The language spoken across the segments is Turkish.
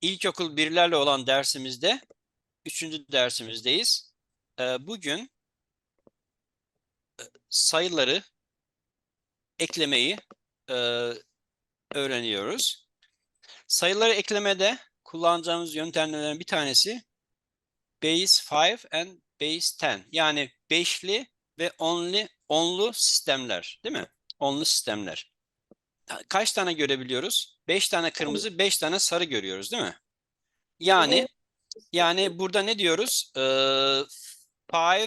İlkokul birlerle olan dersimizde, üçüncü dersimizdeyiz. Ee, bugün e, sayıları eklemeyi e, öğreniyoruz. Sayıları eklemede kullanacağımız yöntemlerden bir tanesi base 5 and base 10. Yani beşli ve onlu, onlu sistemler değil mi? Onlu sistemler. Kaç tane görebiliyoruz? 5 tane kırmızı, 5 tane sarı görüyoruz değil mi? Yani yani burada ne diyoruz? 5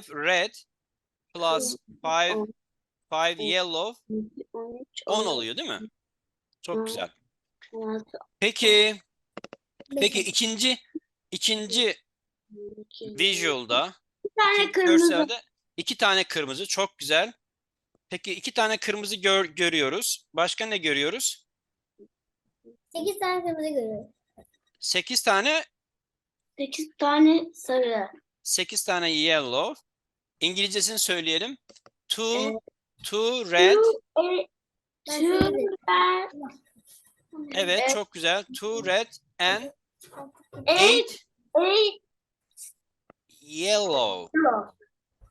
red plus 5 5 yellow 10 oluyor değil mi? Çok güzel. Peki peki ikinci ikinci visual'da Bir tane kırmızı. görselde iki tane kırmızı çok güzel. Peki iki tane kırmızı gör- görüyoruz. Başka ne görüyoruz? 8 tane kırmızı görüyorum. 8 tane 8 tane sarı. 8 tane yellow. İngilizcesini söyleyelim. Two Evet. two red. Two red. Evet Evet. çok güzel. Two red and Eight. eight Eight. yellow.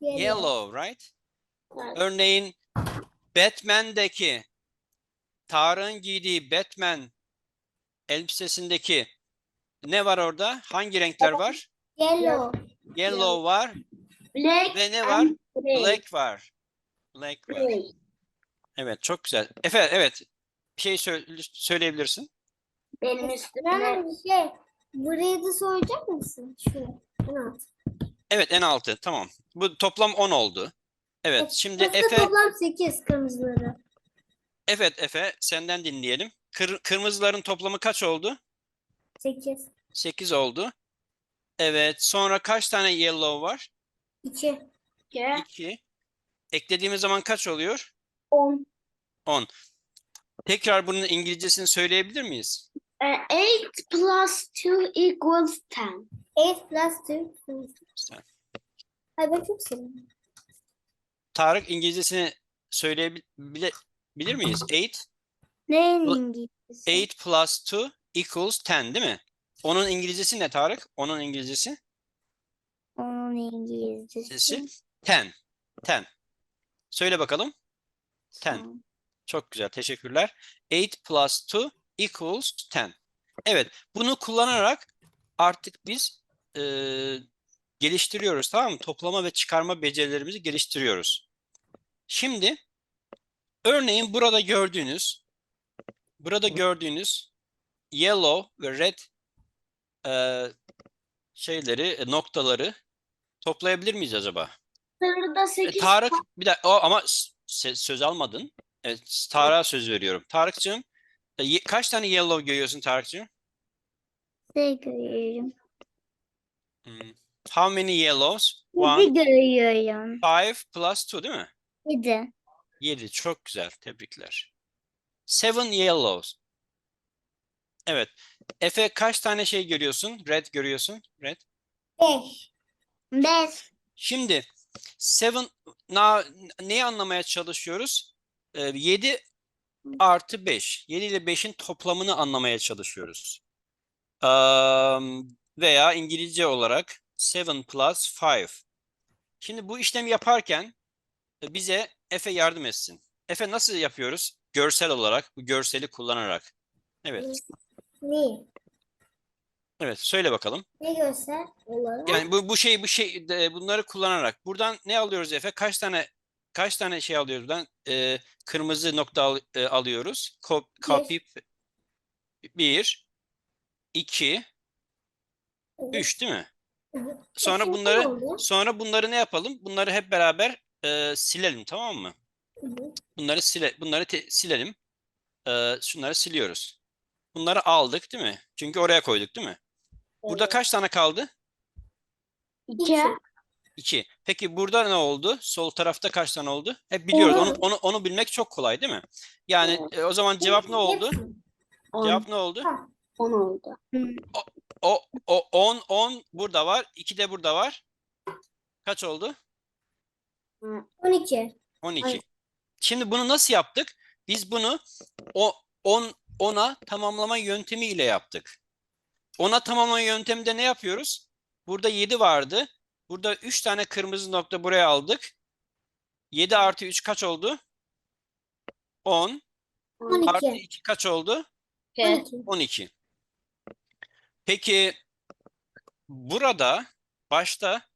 Yellow, right? Evet. Örneğin Batman'deki Tarık'ın giydiği Batman elbisesindeki ne var orada? Hangi renkler var? Yellow. Yellow var Black. ve ne var? gray. Black var. Black var. Gray. Evet çok güzel. Efe evet bir şey söyle- söyleyebilirsin. Benim üstüme. bir şey. Burayı da soyacak mısın? Şu. Bunu. Evet en altı tamam. Bu toplam 10 oldu. Evet şimdi Efe... Efe toplam 8 kırmızıları. evet Efe senden dinleyelim. Kır- kırmızıların toplamı kaç oldu? 8. 8 oldu. Evet sonra kaç tane yellow var? 2. 2. Eklediğimiz zaman kaç oluyor? 10. 10. Tekrar bunun İngilizcesini söyleyebilir miyiz? Eight plus two equals ten. 8 plus 2. Sen. Ay ben çok seviyorum. Tarık İngilizcesini söyleyebilir miyiz? 8. Neyin İngilizcesi? 8 plus 2 equals 10 değil mi? Onun İngilizcesi ne Tarık? Onun İngilizcesi? Onun İngilizcesi. Sesi? 10. 10. Söyle bakalım. 10. Tamam. Çok güzel. Teşekkürler. 8 plus 2 equals 10. Evet. Bunu kullanarak artık biz eee, geliştiriyoruz. Tamam mı? Toplama ve çıkarma becerilerimizi geliştiriyoruz. Şimdi örneğin burada gördüğünüz burada gördüğünüz yellow ve red eee, şeyleri, e, noktaları toplayabilir miyiz acaba? Sırada E, sekiz. Tarık bir dakika o, ama söz almadın. Evet, Tarık'a söz veriyorum. Tarık'cığım e, kaç tane yellow görüyorsun Tarık'cığım? Şey görüyorum. Hmm. How many yellows? One, görüyorum. five plus two değil mi? Yedi. Yedi. Çok güzel. Tebrikler. Seven yellows. Evet. Efe kaç tane şey görüyorsun? Red görüyorsun. Red. 5. Beş. Şimdi seven na, neyi anlamaya çalışıyoruz? Ee, 7 artı 5. 7 ile 5'in toplamını anlamaya çalışıyoruz. Am, veya İngilizce olarak 7 plus 5. Şimdi bu işlemi yaparken bize Efe yardım etsin. Efe nasıl yapıyoruz? Görsel olarak, bu görseli kullanarak. Evet, Ne? evet söyle bakalım. Ne göster? Olarak. Yani bu bu şey bu şey de- bunları kullanarak buradan ne alıyoruz Efe? Kaç tane kaç tane şey alıyoruz buradan? Ee, kırmızı nokta al- e, alıyoruz. Ko- Copy 1 2 3 değil mi? Sonra bunları sonra bunları ne yapalım? Bunları hep beraber e, silelim tamam mı? Hı hı. Bunları sile bunları te- silelim. E, şunları siliyoruz. Bunları aldık değil mi? Çünkü oraya koyduk değil mi? Burada Evet. kaç tane kaldı? İki. 2. Peki burada ne oldu? Sol tarafta kaç tane oldu? Hep biliyoruz. Onu, Evet. onu, onu bilmek çok kolay değil mi? Yani e, o zaman cevap ne oldu? On. Cevap ne oldu? On oldu. O, o 10, 10 burada var. 2 de burada var. Kaç oldu? 12. 12. Aynen. Şimdi bunu nasıl yaptık? Biz bunu o 10 10'a tamamlama yöntemiyle yaptık. Ona tamamlama yönteminde ne yapıyoruz? Burada 7 vardı. Burada 3 tane kırmızı nokta buraya aldık. 7 artı 3 kaç oldu? 10. 12. Artı 2 kaç oldu? 12. 12. Peki burada başta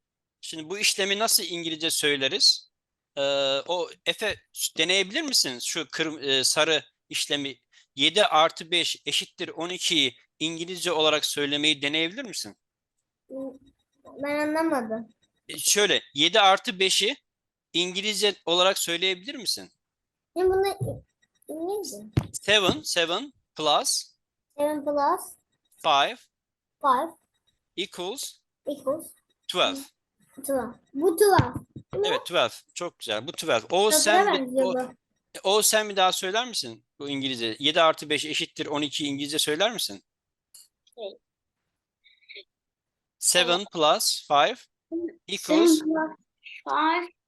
şimdi bu işlemi nasıl İngilizce söyleriz? Ee, o Efe deneyebilir misin şu kırm e, sarı işlemi 7 artı 5 eşittir 12'yi İngilizce olarak söylemeyi deneyebilir misin? Ben anlamadım. E, Şöyle 7 artı 5'i İngilizce olarak söyleyebilir misin? Ne bunu İngilizce? 7 7 plus 7 plus 5 5 equals equals 12. 12. Bu 12. Evet 12. Çok güzel. Bu 12. O sen bir- o, o sen bir daha söyler misin bu İngilizce? 7 artı 5 eşittir 12 İngilizce söyler misin? Şey. 7 plus 5 equals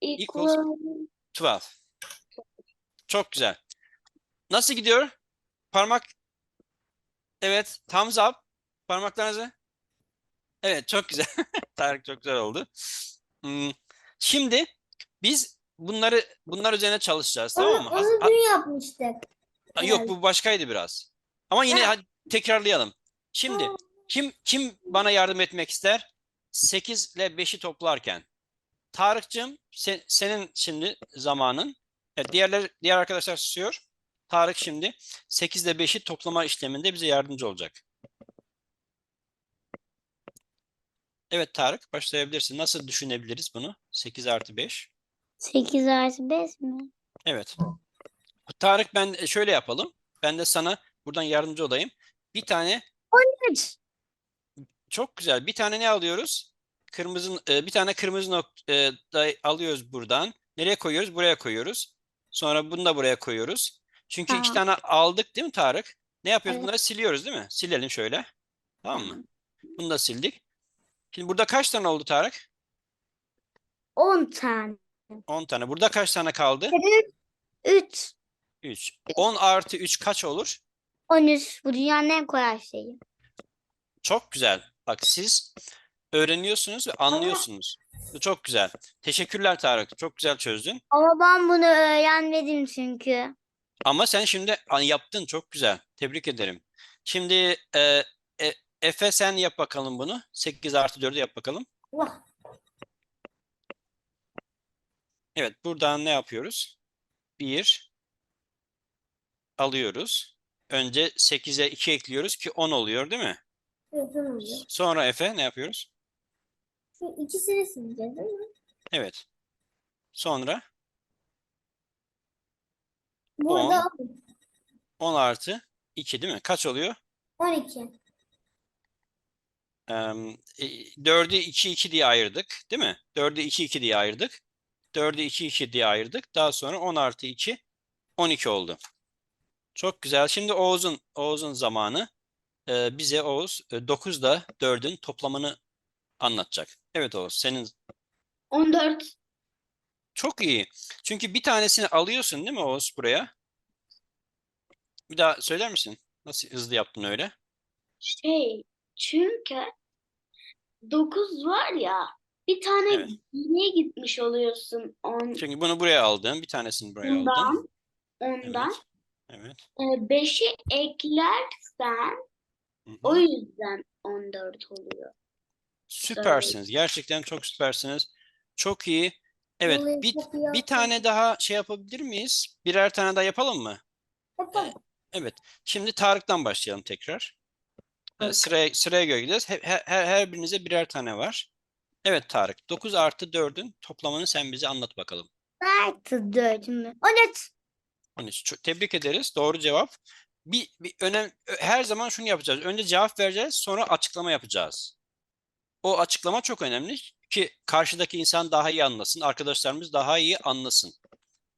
5 equals 12. Çok güzel. Nasıl gidiyor? Parmak. Evet. Thumbs up. Parmaklarınızı. Evet. Çok güzel. Tarık çok güzel oldu. Hmm, Şimdi biz bunları bunlar üzerine çalışacağız. Tamam Onu, mı? onu ha- dün yapmıştık. Ha, Yok bu başkaydı biraz. Ama yine Ha. hadi tekrarlayalım. Şimdi kim kim bana yardım etmek ister? 8 ile 5'i toplarken. Tarık'cığım se- senin şimdi zamanın. Evet, diğerler diğer arkadaşlar susuyor. Tarık şimdi 8 ile 5'i toplama işleminde bize yardımcı olacak. Evet Tarık başlayabilirsin. Nasıl düşünebiliriz bunu? 8 artı 5. 8 artı 5 mi? Evet. Tarık ben e, şöyle yapalım. Ben de sana buradan yardımcı olayım. Bir tane 3. Çok güzel. Bir tane ne alıyoruz? Kırmızı e, bir tane kırmızı nokta alıyoruz buradan. Nereye koyuyoruz? Buraya koyuyoruz. Sonra bunu da buraya koyuyoruz. Çünkü iki Tamam. tane aldık değil mi Tarık? Ne yapıyoruz? Evet. Bunları siliyoruz değil mi? Silelim şöyle. Tamam mı? Bunu da sildik. Şimdi burada kaç tane oldu Tarık? 10 tane. 10 tane. Burada kaç tane kaldı? 3. 3. 10 artı 3 kaç olur? 13. Bu dünyanın en kolay şeyi. Çok güzel. Bak siz öğreniyorsunuz ve anlıyorsunuz. Bu çok güzel. Teşekkürler Tarık. Çok güzel çözdün. Ama ben bunu öğrenmedim çünkü. Ama sen şimdi an- yaptın çok güzel. Tebrik ederim. Şimdi e, e, Efe sen yap bakalım bunu. 8 artı 4'ü yap bakalım. Allah. Evet buradan ne yapıyoruz? 1 alıyoruz. Önce 8'e 2 ekliyoruz ki 10 oluyor değil mi? Evet, tamam oluyor. Sonra Efe ne yapıyoruz? Şu ikisini sileceğiz değil mi? Evet. Sonra Burada 10 artı 2 değil mi? Kaç oluyor? 12. Ee, 4'ü 2 2 diye ayırdık değil mi? 4'ü 2 2 diye ayırdık. 4'ü 2 2 diye ayırdık. Daha sonra 10 artı 2 12 oldu. Çok güzel. Şimdi Oğuz'un Oğuz'un zamanı. Ee, bize Oğuz 9 da 4'ün toplamını anlatacak. Evet Oğuz senin 14. çok iyi. Çünkü bir tanesini alıyorsun değil mi Oğuz buraya? Bir daha söyler misin? Nasıl hızlı yaptın öyle? Şey, çünkü 9 var ya bir tane Evet. geriye gitmiş oluyorsun on, Çünkü bunu buraya aldın. Bir tanesini buraya aldın. ondan. Ondan. Evet. 5'i eklersen Hı hı. o yüzden 14 oluyor. Süpersiniz. Gerçekten çok süpersiniz. Çok iyi. Evet, bir, bir tane daha şey yapabilir miyiz? Birer tane daha yapalım mı? Yapalım. Evet. Şimdi Tarık'tan başlayalım tekrar. Ee. Sıraya, sıraya göre gideceğiz. Her, her, her birinize birer tane var. Evet Tarık. 9 artı 4'ün toplamını sen bize anlat bakalım. Artı 4 mü? 13. 13. Çok, tebrik ederiz. Doğru cevap. Bir, bir önem her zaman şunu yapacağız. Önce cevap vereceğiz, sonra açıklama yapacağız. O açıklama çok önemli ki karşıdaki insan daha iyi anlasın, arkadaşlarımız daha iyi anlasın.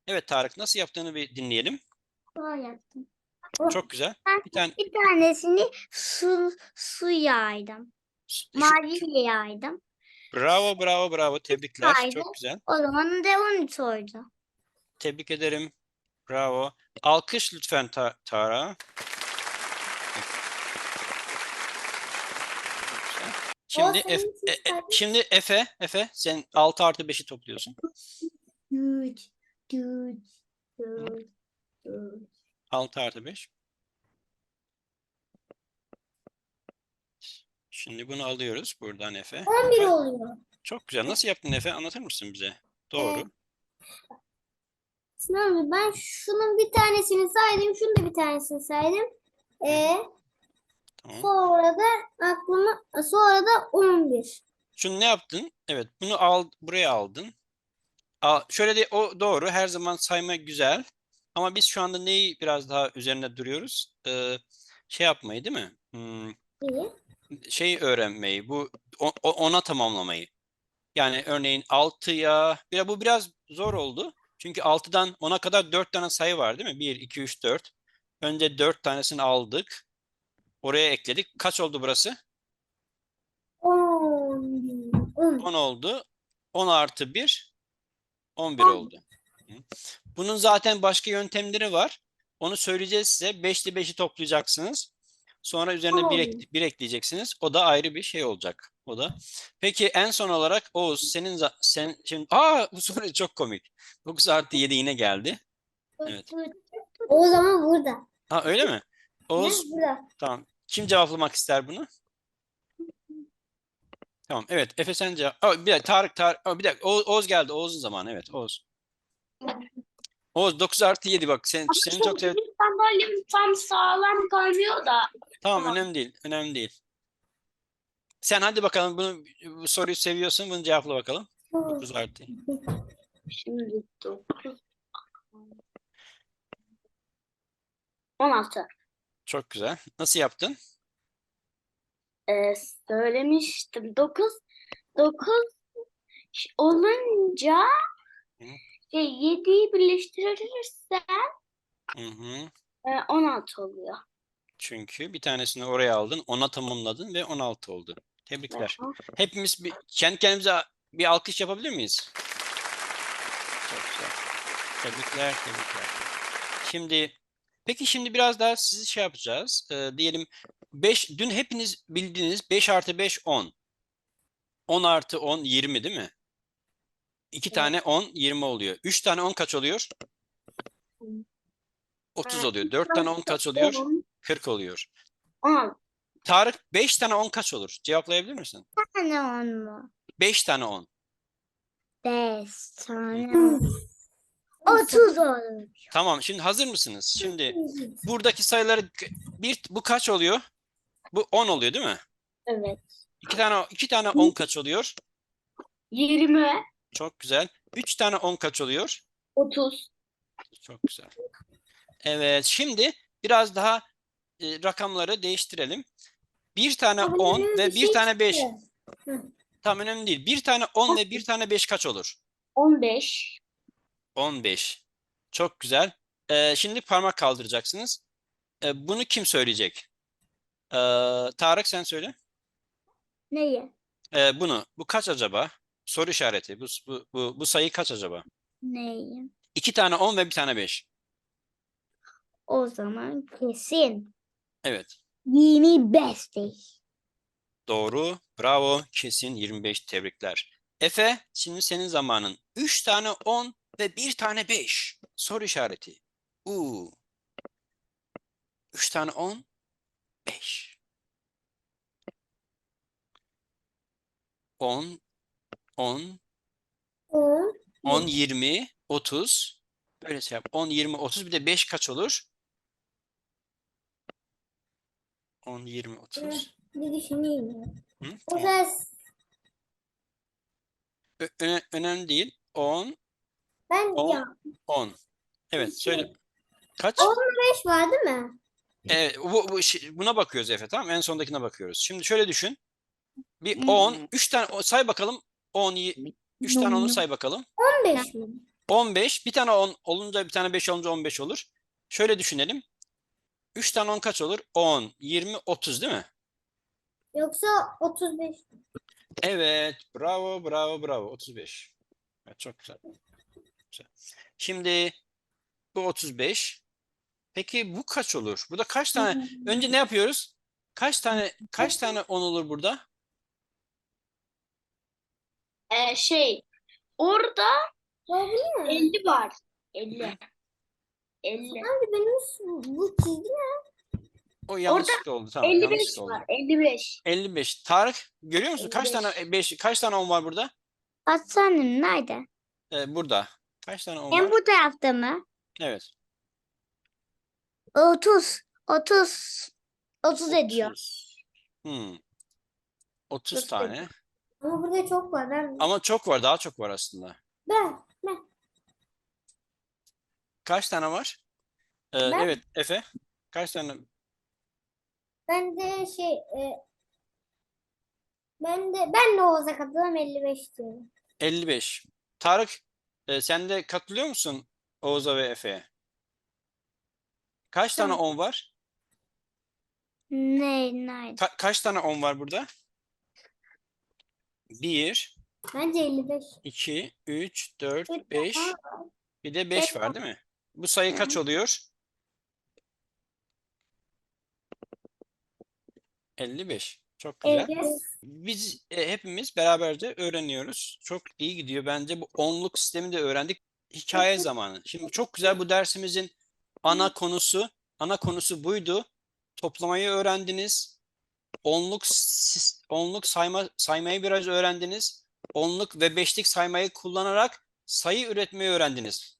Evet Tarık nasıl yaptığını bir dinleyelim. Kolay yaptım. Çok güzel. Ben Bir tane bir tanesini su, su yaydım. Maviyle yaydım. bravo bravo bravo tebrikler. Haydi. Çok güzel. O zaman da 13 oldu. Tebrik ederim. Bravo. Alkış lütfen Ta Tara. Şimdi için e- e- şimdi Efe, Efe sen 6 artı 5'i topluyorsun. Üç, dört, dört, dört. 6 artı 5. Şimdi bunu alıyoruz buradan Efe. 11 oluyor. Çok güzel. Nasıl yaptın Efe? Anlatır mısın bize? Doğru. Sinan abi ben şunun bir tanesini saydım. Şunun da bir tanesini saydım. E Tamam. sonra da aklıma sonra da 11. Şunu ne yaptın? Evet, bunu al buraya aldın. Al, şöyle de o doğru. Her zaman sayma güzel. Ama biz şu anda neyi biraz daha üzerinde duruyoruz? Ee, şey yapmayı değil mi? Hmm, şey öğrenmeyi, bu ona tamamlamayı. Yani örneğin 6'ya, ya bu biraz zor oldu. Çünkü 6'dan 10'a kadar 4 tane sayı var değil mi? 1, 2, 3, 4. Önce 4 tanesini aldık. Oraya ekledik. Kaç oldu burası? 10. 10. 10 oldu. 10 artı 1, 11 oldu. Bunun zaten başka yöntemleri var. Onu söyleyeceğiz size. 5 ile 5'i toplayacaksınız. Sonra üzerine bir, ek- bir ekleyeceksiniz. O da ayrı bir şey olacak. O da. Peki en son olarak Oğuz senin sen şimdi aa bu soru çok komik. 9 artı 7 yine geldi. Evet. O zaman burada. Ha öyle mi? Oğuz Ne? Burada. tamam. Kim cevaplamak ister bunu? Tamam. Evet. Efe sen cevap. Aa, bir dakika Tarık Tarık. Aa, bir dakika. Oğuz, Oğuz geldi. Oğuz'un zamanı. Evet. Oğuz. Oğuz 9 artı 7 bak. Sen, seni çok sev. Sandalyem tam sağlam kalmıyor da. Tamam Tamam. önemli değil. Önemli değil. Sen hadi bakalım bunu bu soruyu seviyorsun. Bunu cevapla bakalım. 9 artı. Şimdi 9. 16. Çok güzel. Nasıl yaptın? Ee, söylemiştim. 9 9 olunca Hı. Şey 7'yi birleştirirsen Hı hı. e, 16 oluyor. Çünkü bir tanesini oraya aldın, ona tamamladın ve 16 oldu. Tebrikler. Hepimiz bir, kendi kendimize bir alkış yapabilir miyiz? Çok güzel. Tebrikler, tebrikler. Şimdi, peki şimdi biraz daha sizi şey yapacağız. Ee, diyelim 5, dün hepiniz bildiğiniz 5 artı 5 10. 10 artı 10 20 değil mi? 2 tane 10 20 oluyor. 3 tane 10 kaç oluyor? 30 oluyor. 4 tane 10 kaç oluyor? 40 oluyor. 16. Tarık 5 tane 10 kaç olur? Cevaplayabilir misin? Tane on mu? 5 tane 10. Beş tane on. Otuz olur. Tamam. Şimdi hazır mısınız? Şimdi buradaki sayıları bir bu kaç oluyor? Bu 10 oluyor değil mi? Evet. 2 tane 2 tane 10 kaç oluyor? 20, Çok güzel. 3 tane 10 kaç oluyor? 30. Çok güzel. Evet, şimdi biraz daha e, rakamları değiştirelim. Bir tane Ama 10 böyle ve bir bir şey tane 5. çıktı. Tam önemli değil. Bir tane 10 ve bir tane 5 kaç olur? 15. 15. Çok güzel. Ee, şimdi parmak kaldıracaksınız. Ee, bunu kim söyleyecek? Ee, Tarık sen söyle. Neyi? Ee, bunu. Bu kaç acaba? Soru işareti. Bu, bu, bu, bu sayı kaç acaba? Neyi? İki tane 10 ve bir tane 5. O zaman kesin. Evet. Yirmi beş değil. Doğru. Bravo. Kesin 25 tebrikler. Efe, şimdi senin zamanın. 3 tane 10 ve bir tane 5. Soru işareti. Uuu. 3 tane 10, 5. 10, 10, 10. 10, 20, 30. Böyle şey yap. 10, 20, 30 bir de 5 kaç olur? 10, 20, 30. Bir düşüneyim. Hı? O Tamam. ses Ö- öne- önemli değil. 10, ben On. ya 10. Evet söyle. Kaç? 5 var değil mi? Evet, bu, bu buna bakıyoruz Efe tamam mı? En sondakine bakıyoruz. Şimdi şöyle düşün. Bir Hmm. 10, 3 tane o- say bakalım. 10, 3 tane 10'u say bakalım. 15 mi? 15, bir tane 10 olunca bir tane 5 olunca 15 olur. Şöyle düşünelim. 3 tane 10 kaç olur? 10, 20, 30 değil mi? Yoksa 35. Evet, bravo, bravo, bravo. 35. Evet, çok güzel. Güzel. Şimdi bu 35. Peki bu kaç olur? Burada kaç tane? Önce ne yapıyoruz? Kaç tane kaç tane 10 olur burada? Ee, şey orada ne? 50 var. 50. 50. Abi benim şu- bu çizgi ne? O yanlışlıkla oldu. Tamam, 55 yanlışlıkla oldu. var. 55. 55. Tarık görüyor musun? Kaç tane 55. 5 kaç tane 10 var burada? Kaç tane nerede? Ee, burada. Kaç tane 10 En var? bu tarafta mı? Evet. 30. 30. 30 ediyor. 30. Hmm. 30 30 tane. Ama burada çok var. Ben, Ama çok var, daha çok var aslında. ben, ben. Kaç tane var? Ee, Ben- evet, Efe. Kaç tane? Ben de şey e, ben de ben de Oğuz'a katılıyorum 55 diyorum. 55. Tarık, e, sen de katılıyor musun Oğuz'a ve Efe'ye? Kaç tane Tamam. 10 var? Ne nerede? Ka- kaç tane 10 var burada? 1, Bence 55. 2, 3, 4, Bir 5. daha Bir de 5 var değil mi? Bu sayı kaç oluyor? 55. Çok güzel. 55. Biz e, hepimiz beraberce öğreniyoruz. Çok iyi gidiyor. Bence bu onluk sistemi de öğrendik. Hikaye zamanı. Şimdi çok güzel bu dersimizin ana konusu, ana konusu buydu. Toplamayı öğrendiniz. Onluk onluk sayma saymayı biraz öğrendiniz. Onluk ve beşlik saymayı kullanarak sayı üretmeyi öğrendiniz.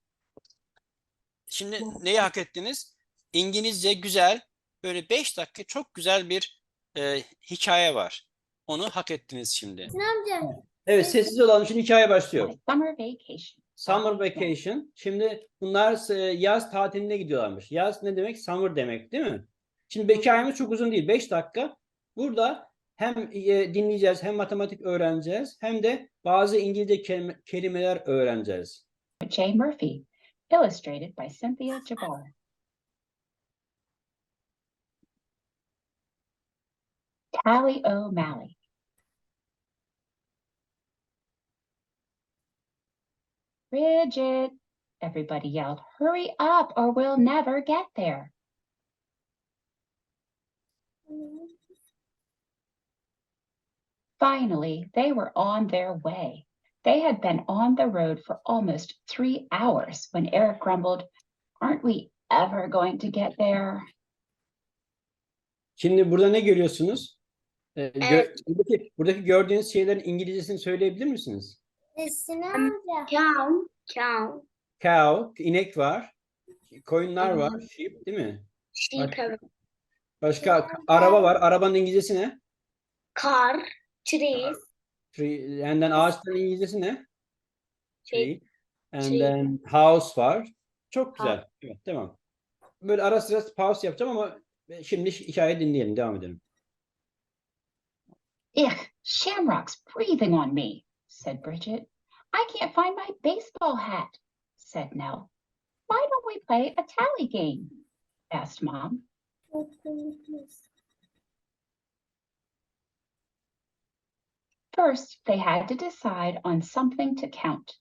Şimdi neyi hak ettiniz? İngilizce güzel, böyle 5 dakika çok güzel bir e, hikaye var. Onu hak ettiniz şimdi. Evet sessiz olalım. Şimdi hikaye başlıyor. Summer vacation. Summer vacation. Şimdi bunlar e, yaz tatiline gidiyorlarmış. Yaz ne demek? Summer demek değil mi? Şimdi hikayemiz çok uzun değil. 5 dakika. Burada hem e, dinleyeceğiz hem matematik öğreneceğiz hem de bazı İngilizce kelime- kelimeler öğreneceğiz. J. Murphy. Illustrated by Cynthia Jabbar. Tally O'Malley. Bridget, everybody yelled, hurry up or we'll never get there. Finally, they were on their way. They had been on the road for almost three hours when Eric grumbled, Aren't we ever going to get there? Şimdi burada ne görüyorsunuz? E, gö- Evet. buradaki, buradaki gördüğünüz şeylerin İngilizcesini söyleyebilir misiniz? Sinan amca Cow. Cow. Cow, inek var. Koyunlar var. Sheep değil mi? Sheep. Başka araba var. Arabanın İngilizcesi ne? Car. Trees. Tree, uh, and then ağaçların İngilizcesi ne? Şey, Tree. And tree. then house var. Çok House. güzel. Evet, devam. Böyle ara sıra pause yapacağım ama şimdi hikaye dinleyelim, devam edelim. Ugh, Shamrock's breathing on me, said Bridget. I can't find my baseball hat, said Nell. Why don't we play a tally game? asked Mom. First, they had to decide on something to count.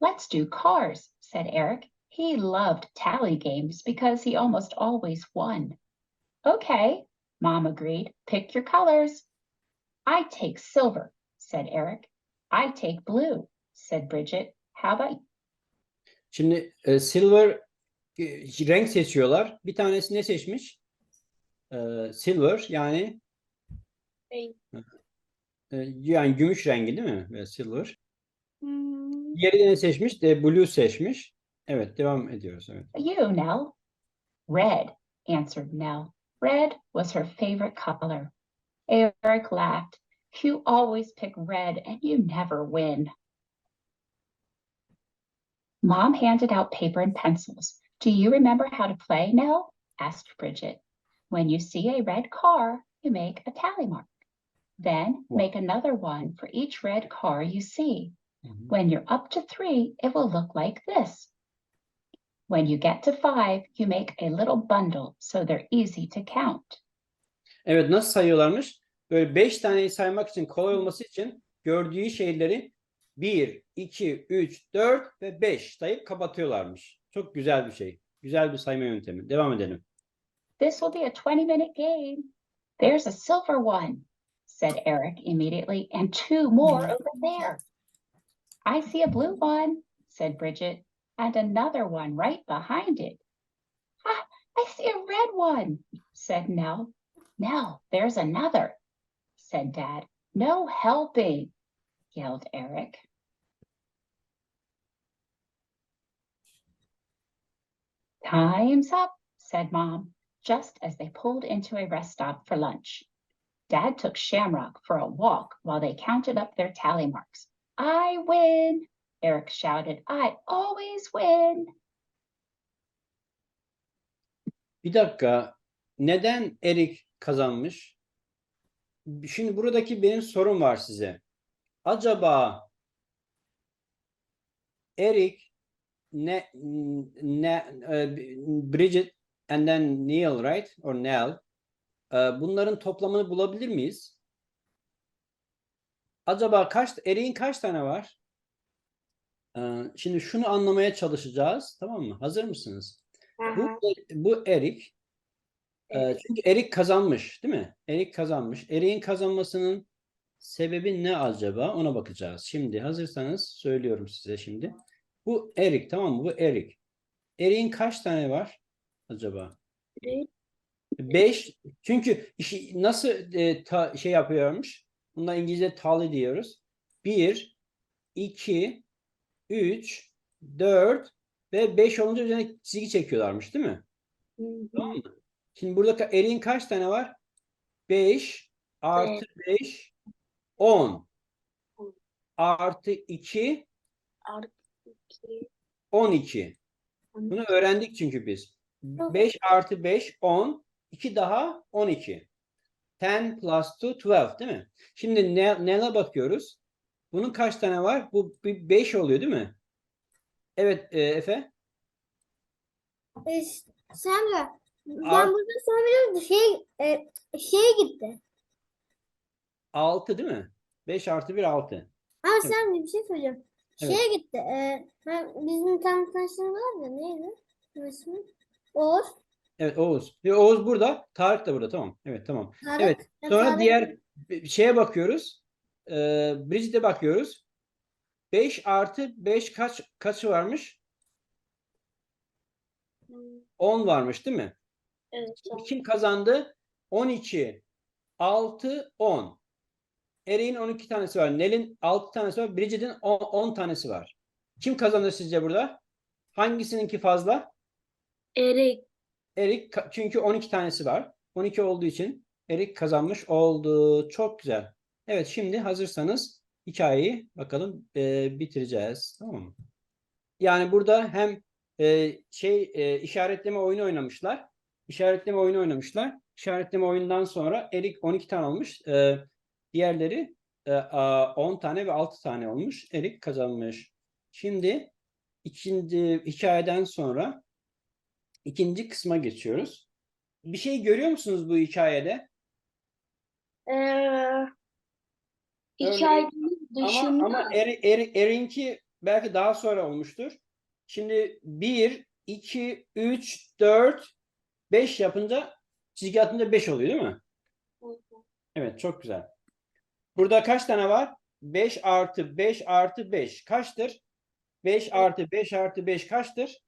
Let's do cars, said Eric. He loved tally games because he almost always won. Okay, Mom agreed. Pick your colors. I take silver, said Eric. I take blue, said Bridget. How about Şimdi e, silver e, renk seçiyorlar. Bir tanesi ne seçmiş? E, silver yani Renk. Yani gümüş rengi değil mi? Ve silver. Hmm. Diğeri de ne seçmiş? De blue seçmiş. Evet, devam ediyoruz. Evet. you, Nell? Red, answered Nell. Red was her favorite color. Eric laughed. You always pick red and you never win. Mom handed out paper and pencils. Do you remember how to play, Nell? asked Bridget. When you see a red car, you make a tally mark. Then Wow. make another one for each red car you see. Hı. When you're up to three, it will look like this. When you get to five, you make a little bundle so they're easy to count. Evet nasıl sayıyorlarmış? Böyle 5 taneyi saymak için kolay olması için gördüğü şeyleri 1, 2, 3, 4 ve 5 sayıp kapatıyorlarmış. Çok güzel bir şey. Güzel bir sayma yöntemi. Devam edelim. This will be a 20 minute game. There's a silver one, said Eric immediately, and two more over there. I see a blue one, said Bridget, and another one right behind it. Ah, I see a red one, said Nell. Nell, there's another, said Dad. No helping, yelled Eric. Time's up, said Mom, just as they pulled into a rest stop for lunch. Dad took Shamrock for a walk while they counted up their tally marks. I win, Eric shouted. I always win. Bir dakika. Neden Erik kazanmış? Şimdi buradaki benim sorum var size. Acaba Erik ne ne e, Bridget and then Neil right or Nell bunların toplamını bulabilir miyiz? Acaba kaç Erik'in kaç tane var? E, Şimdi şunu anlamaya çalışacağız. Tamam mı? Hazır mısınız? Bu, bu Erik. Ee, çünkü Erik kazanmış, değil mi? Erik kazanmış. Erik'in kazanmasının sebebi ne acaba? Ona bakacağız. Şimdi hazırsanız söylüyorum size şimdi. Bu Erik, tamam mı? Bu Erik. Erik'in kaç tane var acaba? Beş. Beş. Çünkü işi nasıl e, ta- şey yapıyormuş? Buna İngilizce tally diyoruz. Bir, iki, üç, dört ve beş olunca üzerine çizgi çekiyorlarmış, değil mi? Tamam mı? Şimdi burada Erik'in kaç tane var? 5 artı 5 10 artı 2 Artı iki. 12. Bunu öğrendik çünkü biz. 5 artı 5 10 2 daha 12. 10 plus 2 12 değil mi? Şimdi ne, neye bakıyoruz? Bunun kaç tane var? Bu 5 oluyor değil mi? Evet e, Efe. E, Sandra, ben Art- burada sorabilirim. Şey, e, şeye gitti. 6 değil mi? 5 artı 1 6. Ama Evet. sen bir şey söyleyeceğim. Evet. Şeye gitti. E, ben, bizim tam var ya neydi? İsmi? Oğuz. Evet Oğuz. Ve Oğuz burada. Tarık da burada. Tamam. Evet tamam. Tarık. Evet. Sonra Tarık- diğer şeye bakıyoruz. Ee, Bridget'e bakıyoruz. 5 artı 5 kaç kaçı varmış? 10 varmış değil mi? Evet. tamam. Kim kazandı? 12, 6, 10. Erik'in 12 tanesi var. Nel'in 6 tanesi var. Bridget'in 10, 10 tanesi var. Kim kazanır sizce burada? Hangisininki fazla? Erik. Erik çünkü 12 tanesi var. 12 olduğu için Erik kazanmış oldu. Çok güzel. Evet şimdi hazırsanız hikayeyi bakalım e, bitireceğiz. Tamam mı? Yani burada hem e, şey e, işaretleme oyunu oynamışlar. İşaretleme oyunu oynamışlar. İşaretleme oyundan sonra Erik 12 tane olmuş. E, diğerleri e, a, 10 tane ve 6 tane olmuş. Erik kazanmış. Şimdi ikinci hikayeden sonra ikinci kısma geçiyoruz. Bir şey görüyor musunuz bu hikayede? Ee, hikayenin dışında Ama ama er, er, Erik'inki belki daha sonra olmuştur. Şimdi 1, 2, 3, 4, 5 yapınca çizgi atınca 5 oluyor değil mi? Evet çok güzel. Burada kaç tane var? 5 artı 5 artı 5 kaçtır? 5 artı 5 artı 5 kaçtır?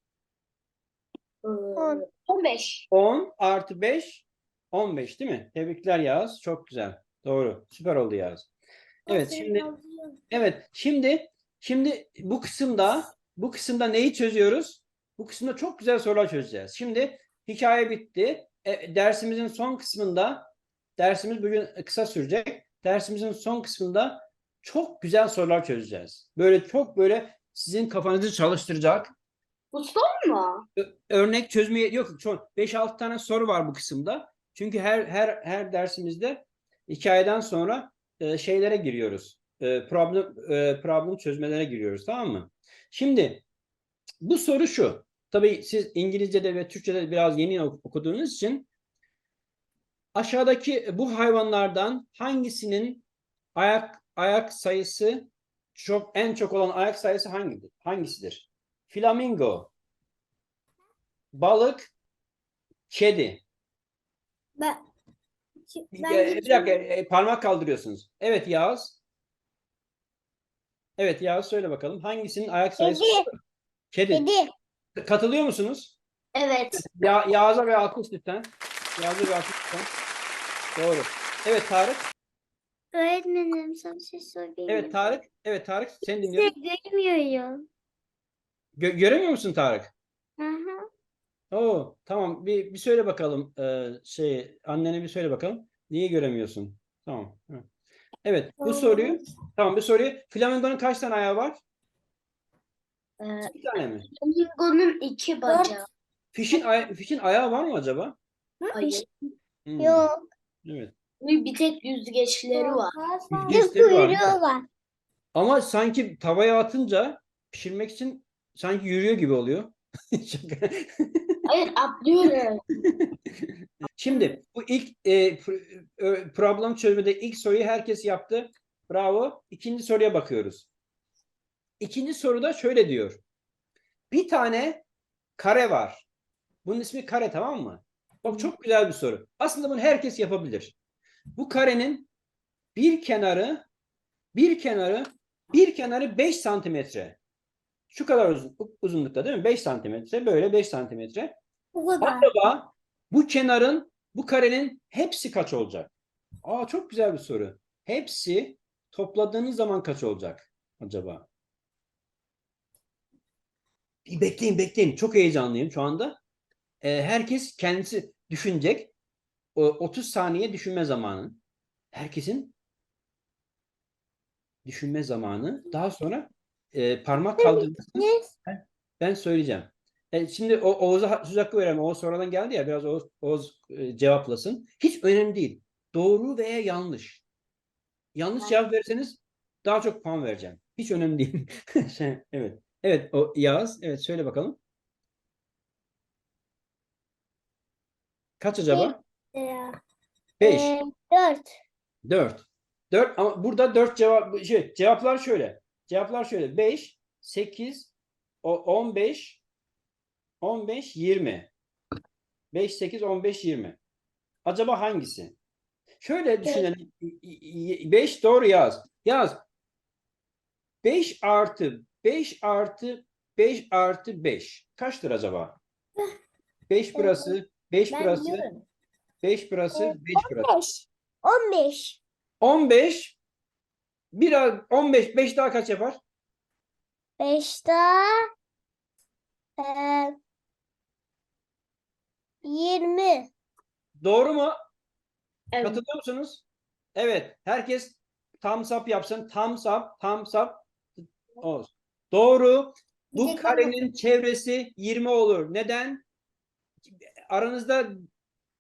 Ee, 15. 10 artı 5 15 değil mi? Tebrikler Yağız. Çok güzel. Doğru. Süper oldu Yağız. Evet şimdi evet şimdi şimdi bu kısımda bu kısımda neyi çözüyoruz? Bu kısımda çok güzel sorular çözeceğiz. Şimdi hikaye bitti. E, dersimizin son kısmında dersimiz bugün kısa sürecek. Dersimizin son kısmında çok güzel sorular çözeceğiz. Böyle çok böyle sizin kafanızı çalıştıracak, Bu son mu? Örnek çözmeye yok çok 5-6 tane soru var bu kısımda. Çünkü her her her dersimizde hikayeden sonra e, şeylere giriyoruz. E, problem e, problem çözmelere giriyoruz tamam mı? Şimdi bu soru şu. Tabii siz İngilizce'de ve Türkçe'de biraz yeni ok- okuduğunuz için aşağıdaki bu hayvanlardan hangisinin ayak ayak sayısı çok en çok olan ayak sayısı hangidir? Hangisidir? Flamingo, balık, kedi. Ben, ben e, bir dakika e, parmak kaldırıyorsunuz. Evet Yağız. Evet Yağız söyle bakalım. Hangisinin ayak sayısı? Kedi. Kedi. Kedi. Katılıyor musunuz? Evet. Ya Yağız'a ve alkış lütfen. Yağız'a ve alkış lütfen. Doğru. Evet Tarık. Öğretmenim sana bir şey sorayım. Evet mı? Tarık. Evet Tarık. Seni dinliyorum. görmüyorum. Gö- göremiyor musun Tarık? Hı hı. Oo, tamam. Bir, bir söyle bakalım. Ee, şey, annene bir söyle bakalım. Niye göremiyorsun? Tamam. Hı. Evet, bu soruyu tamam bu soruyu Flamingo'nun kaç tane ayağı var? Ee, Bir tane mi? Flamingo'nun iki bacağı. Fişin, aya- fişin ayağı var mı acaba? Hayır. Hmm, Yok. Evet. Bir tek yüzgeçleri var. Bir Yüzgeçleri var. Ama sanki tavaya atınca pişirmek için sanki yürüyor gibi oluyor. Şaka. Hayır atlıyor. Şimdi bu ilk e, pr- problem çözmede ilk soruyu herkes yaptı. Bravo. İkinci soruya bakıyoruz. İkinci soruda şöyle diyor. Bir tane kare var. Bunun ismi kare tamam mı? Bak çok güzel bir soru. Aslında bunu herkes yapabilir. Bu karenin bir kenarı bir kenarı bir kenarı 5 santimetre. Şu kadar uzun, uzunlukta değil mi? 5 santimetre. Böyle 5 santimetre. Bu kadar. Acaba bu kenarın, bu karenin hepsi kaç olacak? Aa çok güzel bir soru. Hepsi topladığınız zaman kaç olacak acaba? Bir bekleyin bekleyin. Çok heyecanlıyım şu anda. Ee, herkes kendisi düşünecek. O 30 saniye düşünme zamanı. Herkesin düşünme zamanı. Daha sonra e, parmak kaldırması. Ben, ben söyleyeceğim. E, şimdi o Oğuz'a söz hakkı verelim. Oğuz sonradan geldi ya biraz Oğuz, Oğuz e, cevaplasın. Hiç önemli değil. Doğru veya yanlış. Yanlış cevap verirseniz daha çok puan vereceğim. Hiç önemli değil. Şey, evet. Evet o Yağız. Evet söyle bakalım. Kaç acaba? Ee, 5. e, Dört. 4. 4 ama burada 4 cevap şey cevaplar şöyle. Cevaplar şöyle. 5, 8, 15, 15, 20. 5, 8, 15, 20. Acaba hangisi? Şöyle düşünelim. 5 doğru yaz. Yaz. 5 artı 5 artı 5 artı 5. Kaçtır acaba? 5 burası, 5 burası, 5 burası, 5 burası. 15. 15. 15 bir daha 15, 5 daha kaç yapar? 5 daha e, 20. Doğru mu? Evet. Katılıyor musunuz? Evet. Herkes tam sap yapsın. Tam sap, tam sap. Olsun. Doğru. Bu karenin çevresi 20 olur. Neden? Aranızda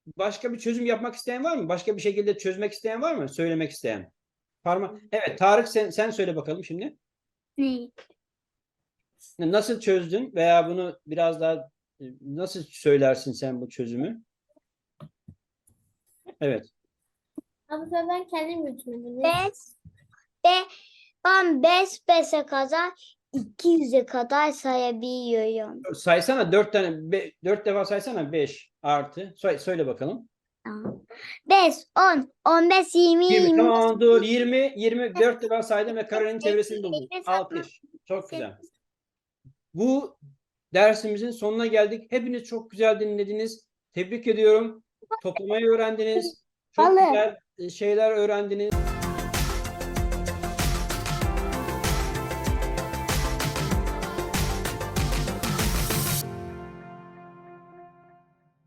başka bir çözüm yapmak isteyen var mı? Başka bir şekilde çözmek isteyen var mı? Söylemek isteyen. Parmak. Evet Tarık sen, sen söyle bakalım şimdi. Ne? Nasıl çözdün veya bunu biraz daha e, nasıl söylersin sen bu çözümü? Evet. Ama ben kendim götürmedim. Beş. Be, ben beş beşe kadar iki yüze kadar sayabiliyorum. Saysana dört tane be, dört defa saysana beş artı. Söyle, söyle bakalım. Tamam. Beş, on, on beş, yirmi, 20 yirmi. tamam dur 20 20 dört defa saydım ve karenin çevresini buldum. Alkış. Çok güzel. Bu dersimizin sonuna geldik. Hepiniz çok güzel dinlediniz. Tebrik ediyorum. Toplamayı öğrendiniz. Çok güzel e, şeyler öğrendiniz.